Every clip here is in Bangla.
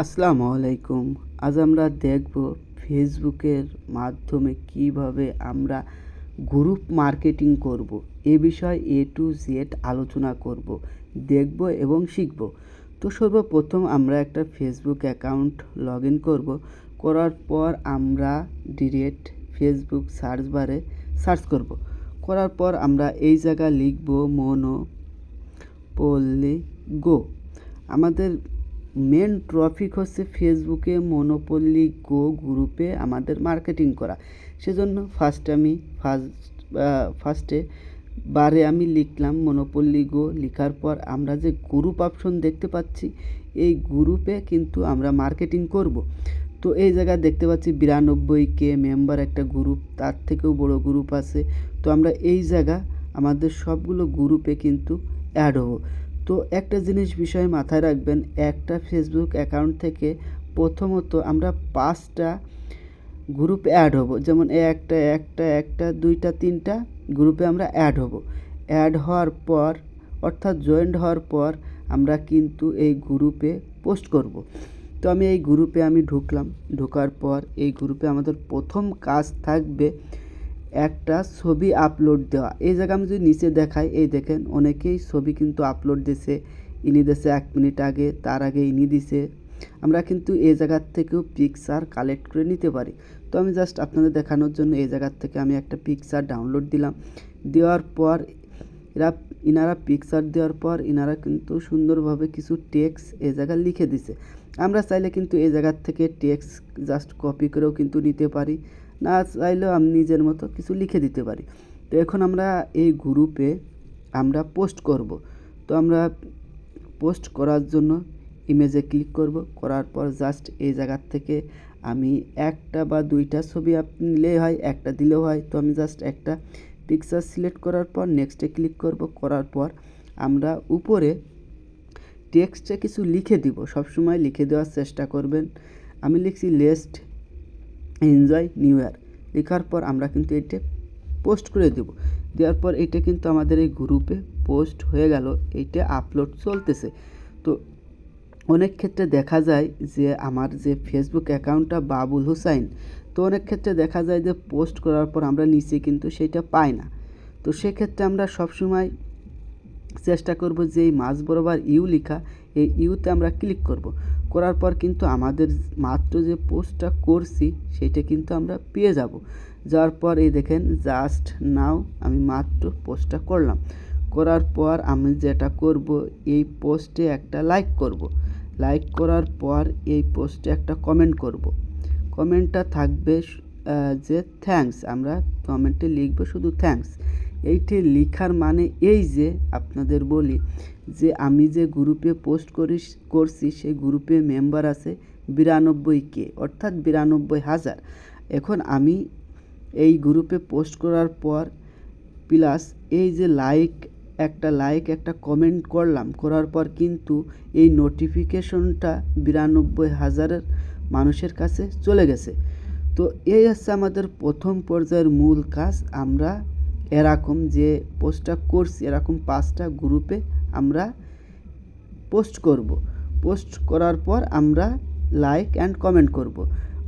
আসসালামু আলাইকুম। আজ আমরা দেখব ফেসবুকের মাধ্যমে কীভাবে আমরা গ্রুপ মার্কেটিং করব। এ বিষয়ে এ টু জেড আলোচনা করব, দেখব এবং শিখব। তো সর্বপ্রথম আমরা একটা ফেসবুক অ্যাকাউন্ট লগ ইন করব। করার পর আমরা ডিরেক্ট ফেসবুক সার্চ বারে সার্চ করব। করার পর আমরা এই জায়গা লিখব মনো পল্লি গো। আমাদের মেন ট্রফিক হচ্ছে ফেসবুকে মনোপল্লী গো গ্রুপে আমাদের মার্কেটিং করা। সেজন্য ফার্স্ট আমি ফার্স্ট ফার্স্টে বারে আমি লিখলাম মনোপল্লি গো লেখার পর আমরা যে গ্রুপ অপশন দেখতে পাচ্ছি, এই গ্রুপে কিন্তু আমরা মার্কেটিং করব। তো এই জায়গায় দেখতে পাচ্ছি বিরানব্বই কে মেম্বার একটা গ্রুপ তার থেকেও বড় গ্রুপ আছে। তো আমরা এই জায়গা আমাদের সবগুলো গ্রুপে কিন্তু অ্যাড হব। তো একটা জিনিস বিষয় মাথায় রাখবেন, একটা ফেসবুক অ্যাকাউন্ট থেকে প্রথমত আমরা পাঁচটা গ্রুপ অ্যাড হব। যেমন একটা একটা একটা, দুইটা, তিনটা গ্রুপে আমরা অ্যাড হব। অ্যাড হওয়ার পর, অর্থাৎ জয়েন্ট হওয়ার পর আমরা কিন্তু এই গ্রুপে পোস্ট করব। তো আমি এই গ্রুপে আমি ঢুকলাম। ঢোকার পর এই গ্রুপে আমাদের প্রথম কাজ থাকবে একটা ছবি আপলোড দেওয়া। এই জায়গা আমি যদি নিচে দেখাই, এই দেখেন অনেকেই ছবি কিন্তু আপলোড দিছে। ইনি দিছে এক মিনিট আগে, তার আগে ইনি দিছে। আমরা কিন্তু এই জায়গার থেকেও পিকচার কালেক্ট করে নিতে পারি। তো আমি জাস্ট আপনাদের দেখানোর জন্য এই জায়গার থেকে আমি একটা পিকচার ডাউনলোড দিলাম। দেওয়ার পর এরা, ইনারা পিকচার দেওয়ার পর ইনারা কিন্তু সুন্দরভাবে কিছু টেক্স এই জায়গায় লিখে দিছে। আমরা চাইলে কিন্তু এই জায়গার থেকে টেক্স জাস্ট কপি করেও কিন্তু নিতে পারি। না চাইলেও আমি নিজের মতো কিছু লিখে দিতে পারি। তো এখন আমরা এই গ্রুপে আমরা পোস্ট করব। তো আমরা পোস্ট করার জন্য ইমেজে ক্লিক করব। করার পর জাস্ট এই জায়গার থেকে আমি একটা বা দুইটা ছবি আপনি নিলেই হয়, একটা দিলেও হয়। তো আমি জাস্ট একটা পিকচার সিলেক্ট করার পর নেক্সটে ক্লিক করব। করার পর আমরা উপরে টেক্সটে কিছু লিখে দিব। সবসময় লিখে দেওয়ার চেষ্টা করবেন। আমি লিখছি লেস্ট এনজয় নিউ ইয়ার লেখার পর আমরা কিন্তু এটা পোস্ট করে দেব। দেওয়ার পর এটা কিন্তু আমাদের এই গ্রুপে পোস্ট হয়ে গেল। এইটা আপলোড চলতেছে। তো অনেক ক্ষেত্রে দেখা যায় যে আমার যে ফেসবুক অ্যাকাউন্টটা বাবুল হুসাইন তো অনেক ক্ষেত্রে দেখা যায় যে পোস্ট করার পর আমরা নিচে কিন্তু সেটা পাই না। তো সেক্ষেত্রে আমরা সবসময় চেষ্টা করব যে এই মাঝ বরাবর ইউ লেখা, এই ইউতে আমরা ক্লিক করব। করার পর কিন্তু আমাদের মাত্র যে পোস্টটা করছি, সেটা কিন্তু আমরা পেয়ে যাব। যাওয়ার পর এই দেখেন জাস্ট নাও আমি মাত্র পোস্টটা করলাম। করার পর আমি যেটা করব, এই পোস্টে একটা লাইক করব। লাইক করার পর এই পোস্টে একটা কমেন্ট করব। কমেন্টটা থাকবে যে থ্যাঙ্কস আমরা কমেন্টে লিখব শুধু থ্যাঙ্কস এইটি লেখার মানে এই যে আপনাদের বলি যে আমি যে গ্রুপে পোস্ট করি করছি, সেই গ্রুপে মেম্বার আছে বিরানব্বই কে অর্থাৎ বিরানব্বই হাজার। এখন আমি এই গ্রুপে পোস্ট করার পর, প্লাস এই যে লাইক, একটা লাইক, একটা কমেন্ট করলাম, করার পর কিন্তু এই নোটিফিকেশনটা বিরানব্বই হাজারের মানুষের কাছে চলে গেছে। তো এই হচ্ছে আমাদের প্রথম পর্যায়ের মূল কাজ, আমরা এরকম যে পোস্টটা করছি, এরকম পাঁচটা গ্রুপে আমরা পোস্ট করব। পোস্ট করার পর আমরা লাইক অ্যান্ড কমেন্ট করব।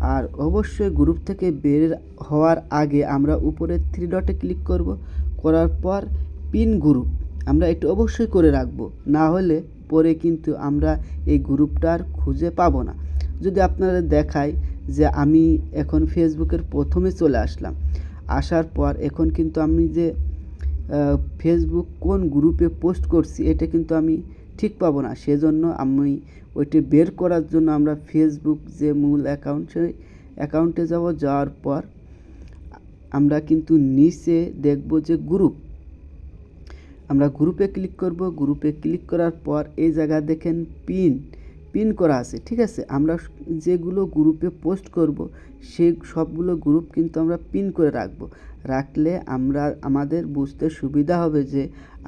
আর অবশ্যই গ্রুপ থেকে বের হওয়ার আগে আমরা উপরে থ্রি ডটে ক্লিক করব। করার পর পিন গ্রুপ আমরা একটু অবশ্যই করে রাখব। না হলে পরে কিন্তু আমরা এই গ্রুপটার খুঁজে পাবো না। যদি আপনারা দেখায় যে আমি এখন ফেসবুকের প্রথমে চলে আসলাম, আসার পর এখন কিন্তু আমি যে ফেসবুক কোন গ্রুপে পোস্ট করছি এটা কিন্তু আমি ঠিক পাবো না। সেজন্য আমি ওইটি বের করার জন্য আমরা ফেসবুক যে মূল অ্যাকাউন্ট সেই অ্যাকাউন্টে যাব। যাওয়ার পর আমরা কিন্তু নিচে দেখব যে গ্রুপ আমরা গ্রুপে ক্লিক করব। গ্রুপে ক্লিক করার পর এই জায়গা দেখেন পিন পিন করা আছে, ঠিক আছে? আমরা যেগুলো গ্রুপে পোস্ট করব, সে সবগুলো গ্রুপ কিন্তু আমরা পিন করে রাখব। রাখলে আমরা, আমাদের বুঝতে সুবিধা হবে যে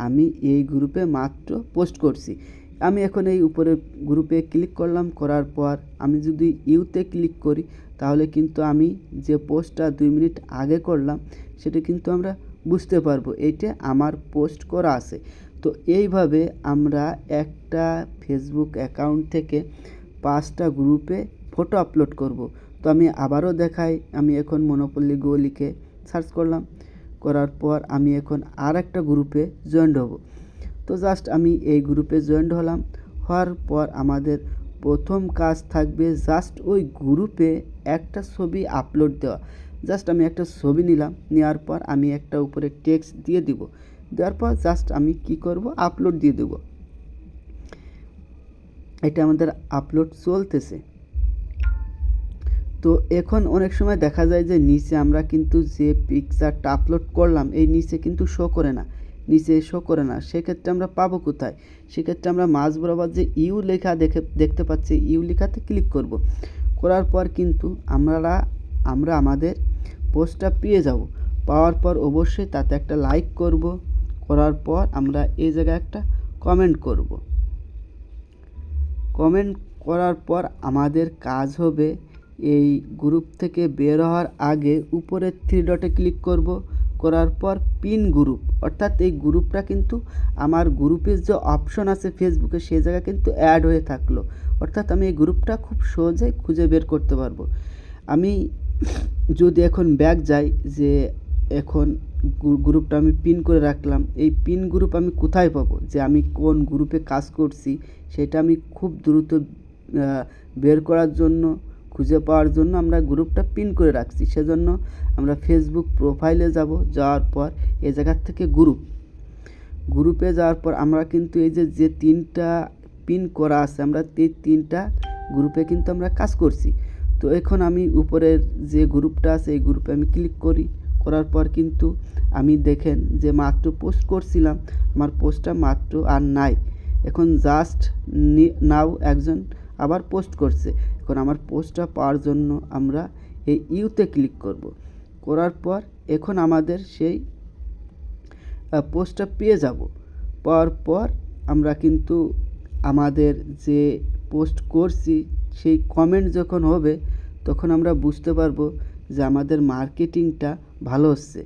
আমি এই গ্রুপে মাত্র পোস্ট করছি। আমি এখন এই উপরের গ্রুপে ক্লিক করলাম, করার পর আমি যদি ইউতে ক্লিক করি, তাহলে কিন্তু আমি যে পোস্টটা দুই মিনিট আগে করলাম, সেটা কিন্তু আমরা বুঝতে পারব। এইটা আমার পোস্ট করা আছে। তো এইভাবে আমরা একটা ফেসবুক অ্যাকাউন্ট থেকে পাঁচটা গ্রুপে ফটো আপলোড করব। তো আমি আবারও দেখাই, আমি এখন মনোপল্লী গো লিখে সার্চ করলাম। করার পর আমি এখন আর একটা গ্রুপে জয়েন্ট হব। তো জাস্ট আমি এই গ্রুপে জয়েন্ট হলাম। হওয়ার পর আমাদের প্রথম কাজ থাকবে জাস্ট ওই গ্রুপে একটা ছবি আপলোড দেওয়া। জাস্ট আমি একটা ছবি নিলাম। নেওয়ার পর আমি একটা উপরে টেক্সট দিয়ে দিব। দেওয়ার পর জাস্ট আমি কি করব? আপলোড দিয়ে দেব। এটা আমাদের আপলোড চলতেছে। তো এখন অনেক সময় দেখা যায় যে নিচে আমরা কিন্তু যে পিকচারটা আপলোড করলাম, এই নিচে কিন্তু শো করে না। নিচে শো করে না। সেক্ষেত্রে আমরা পাবো কোথায়? সেক্ষেত্রে আমরা মাঝ বরাবর যে ইউ লেখা দেখে, দেখতে পাচ্ছি ইউ লেখাতে ক্লিক করব। করার পর কিন্তু আমরা আমরা আমাদের পোস্টটা পেয়ে যাব। পাওয়ার পর অবশ্যই তাতে একটা লাইক করব। করার পর আমরা এই জায়গায় একটা কমেন্ট করব। কমেন্ট করার পর আমাদের কাজ হবে এই গ্রুপ থেকে বের হওয়ার আগে উপরে থ্রি ডটে ক্লিক করব। করার পর পিন গ্রুপ অর্থাৎ এই গ্রুপটা কিন্তু আমার গ্রুপের যে অপশন আছে ফেসবুকে সেই জায়গায় কিন্তু অ্যাড হয়ে থাকল। অর্থাৎ আমি এই গ্রুপটা খুব সহজে খুঁজে বের করতে পারব। আমি যদি এখন ব্যাক যাই যে এখন গ্রুপটা আমি পিন করে রাখলাম। এই পিন গ্রুপ আমি কোথায় পাবো? যে আমি কোন গ্রুপে কাজ করছি, সেটা আমি খুব দ্রুত বের করার জন্য, খুঁজে পাওয়ার জন্য আমরা গ্রুপটা পিন করে রাখছি। সেজন্য আমরা ফেসবুক প্রোফাইলে যাব, যাওয়ার পর এ জায়গার থেকে গ্রুপ গ্রুপে যাওয়ার পর আমরা কিন্তু এই যে যে তিনটা পিন করা আছে, আমরা এই তিনটা গ্রুপে কিন্তু আমরা কাজ করছি। তো এখন আমি উপরের যে গ্রুপটা আছে, এই গ্রুপে আমি ক্লিক করি। করার পর কিন্তু আমি দেখেন যে মাত্র পোস্ট করছিলাম, আমার পোস্টটা মাত্র আর নাই। এখন জাস্ট নাও একজন আবার পোস্ট করছে। এখন আমার পোস্টটা পাওয়ার জন্য আমরা এই ইউতে ক্লিক করব। করার পর এখন আমাদের সেই পোস্টটা পেয়ে যাব। পাওয়ার পর আমরা কিন্তু আমাদের যে পোস্ট করছি, সেই কমেন্ট যখন হবে, তখন আমরা বুঝতে পারব যে আমাদের মার্কেটিংটা ভালো হচ্ছে।